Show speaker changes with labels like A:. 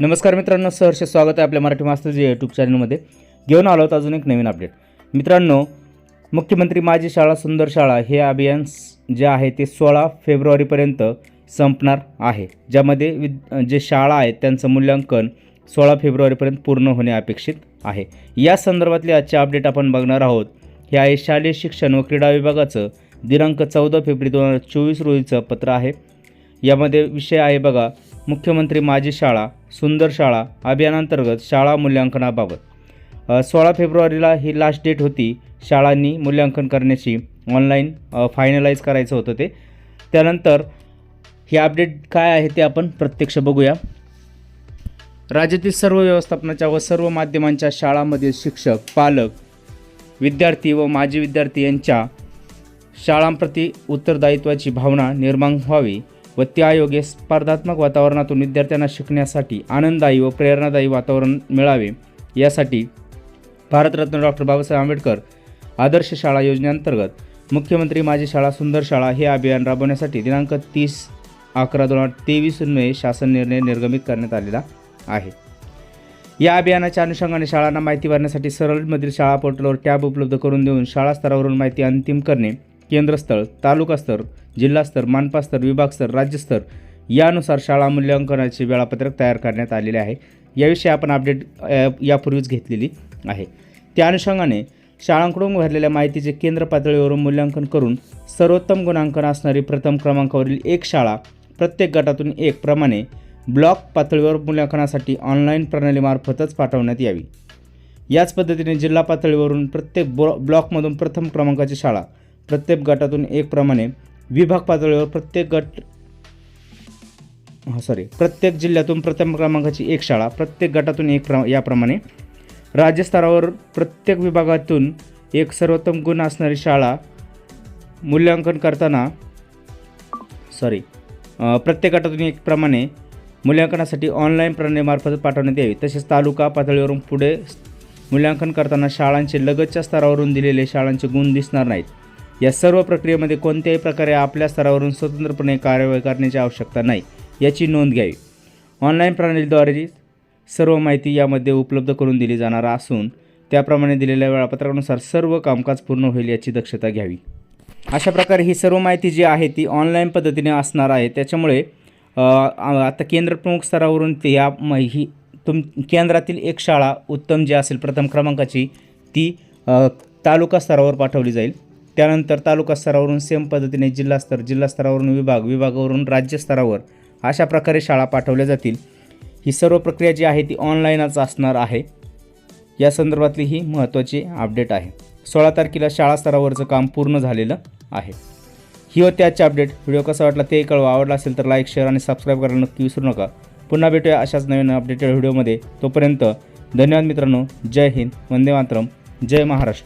A: नमस्कार मित्रांनो सहर्ष स्वागत आहे आपल्या मराठी मास्टरच्या यूट्यूब चॅनलमध्ये घेऊन आलो आहोत अजून एक नवीन अपडेट मित्रांनो मुख्यमंत्री माझी शाळा सुंदर शाळा हे अभियान जे आहे ते सोळा फेब्रुवारीपर्यंत संपणार आहे. ज्यामध्ये विद जे शाळा आहेत त्यांचं मूल्यांकन सोळा फेब्रुवारीपर्यंत पूर्ण होणे अपेक्षित आहे. या संदर्भातले आजचे अपडेट आपण बघणार आहोत. हे आहे शालेय शिक्षण व क्रीडा विभागाचं दिनांक चौदा फेब्रुवारी दोन हजार चोवीस रोजीचं पत्र आहे. यामध्ये विषय आहे बघा मुख्यमंत्री माझी शाळा सुंदर शाळा अभियानांतर्गत शाळा मूल्यांकनाबाबत. सोळा फेब्रुवारीला ही लास्ट डेट होती. शाळांनी मूल्यांकन करण्याची ऑनलाईन फायनलाईज करायचं होतं ते. त्यानंतर हे अपडेट काय आहे ते आपण प्रत्यक्ष बघूया. राज्यातील सर्व व्यवस्थापनाच्या व सर्व माध्यमांच्या शाळांमधील शिक्षक पालक विद्यार्थी व माजी विद्यार्थी यांच्या शाळांप्रती उत्तरदायित्वाची भावना निर्माण व्हावी. व त्यायोगे स्पर्धात्मक वातावरणातून विद्यार्थ्यांना शिकण्यासाठी आनंददायी व प्रेरणादायी वातावरण मिळावे. यासाठी भारतरत्न डॉक्टर बाबासाहेब आंबेडकर आदर्श शाळा योजनेअंतर्गत मुख्यमंत्री माझी शाळा सुंदर शाळा हे अभियान राबवण्यासाठी दिनांक तीस अकरा दोन हजार तेवीस मे शासन निर्णय निर्गमित करण्यात आलेला आहे. या अभियानाच्या अनुषंगाने शाळांना माहिती भरण्यासाठी सरळमधील शाळा पोर्टलवर टॅब उपलब्ध करून देऊन शाळा स्तरावरून माहिती अंतिम करणे केंद्रस्थळ तालुकास्तर जिल्हास्तर मानपास्तर विभागस्तर राज्यस्तर यानुसार शाळा मूल्यांकनाचे वेळापत्रक तयार करण्यात आलेले आहे. याविषयी आपण अपडेट यापूर्वीच घेतलेली आहे. त्या अनुषंगाने शाळांकडून भरलेल्या माहितीचे केंद्र पातळीवरून मूल्यांकन करून सर्वोत्तम गुणांकन असणारी प्रथम क्रमांकावरील एक शाळा प्रत्येक गटातून एक प्रमाणे ब्लॉक पातळीवर मूल्यांकनासाठी ऑनलाईन प्रणालीमार्फतच पाठवण्यात यावी. याच पद्धतीने जिल्हा पातळीवरून प्रत्येक ब्लॉ ब्लॉकमधून प्रथम क्रमांकाची शाळा प्रत्येक गटातून एक प्रमाणे विभाग पातळीवर प्रत्येक गट हां सॉरी प्रत्येक जिल्ह्यातून प्रथम क्रमांकाची एक शाळा प्रत्येक गटातून एक प्र याप्रमाणे राज्यस्तरावर प्रत्येक विभागातून एक सर्वोत्तम गुण असणारी शाळा मूल्यांकन करताना सॉरी प्रत्येक गटातून एक प्रमाणे मूल्यांकनासाठी ऑनलाईन प्रणालीमार्फत पाठवण्यात यावी. तसेच तालुका पातळीवरून पुढे मूल्यांकन करताना शाळांचे लगतच्या स्तरावरून दिलेले शाळांचे गुण दिसणार नाहीत. या सर्व प्रक्रियेमध्ये कोणत्याही प्रकारे आपल्या स्तरावरून स्वतंत्रपणे कार्यवाही करण्याची आवश्यकता नाही याची नोंद घ्यावी. ऑनलाईन प्रणालीद्वारे सर्व माहिती यामध्ये उपलब्ध करून दिली जाणार असून त्याप्रमाणे दिलेल्या वेळापत्रकानुसार सर्व कामकाज पूर्ण होईल याची दक्षता घ्यावी. अशा प्रकारे ही सर्व माहिती जी आहे ती ऑनलाईन पद्धतीने असणार आहे. त्याच्यामुळे आता केंद्र प्रमुख स्तरावरून ते या म- ही तुम केंद्रातील एक शाळा उत्तम जी असेल प्रथम क्रमांकाची ती तालुका स्तरावर पाठवली जाईल. त्यानंतर तालुका स्तरावरून सेम पद्धतीने जिल्हास्तर जिल्हास्तरावरून विभाग विभागावरून राज्यस्तरावर अशा प्रकारे शाळा पाठवल्या जातील. ही सर्व प्रक्रिया जी आहे ती ऑनलाईनच असणार आहे. या संदर्भातली ही महत्त्वाची अपडेट आहे. सोळा तारखेला शाळा स्तरावरचं काम पूर्ण झालेलं आहे. ही होती आजची अपडेट. व्हिडिओ कसा वाटला ते कळवा. आवडला असेल तर लाईक शेअर आणि सबस्क्राईब करायला नक्की विसरू नका. पुन्हा भेटूया अशाच नवीन अपडेटेड व्हिडिओमध्ये. तोपर्यंत धन्यवाद मित्रांनो. जय हिंद. वंदे मातरम. जय महाराष्ट्र.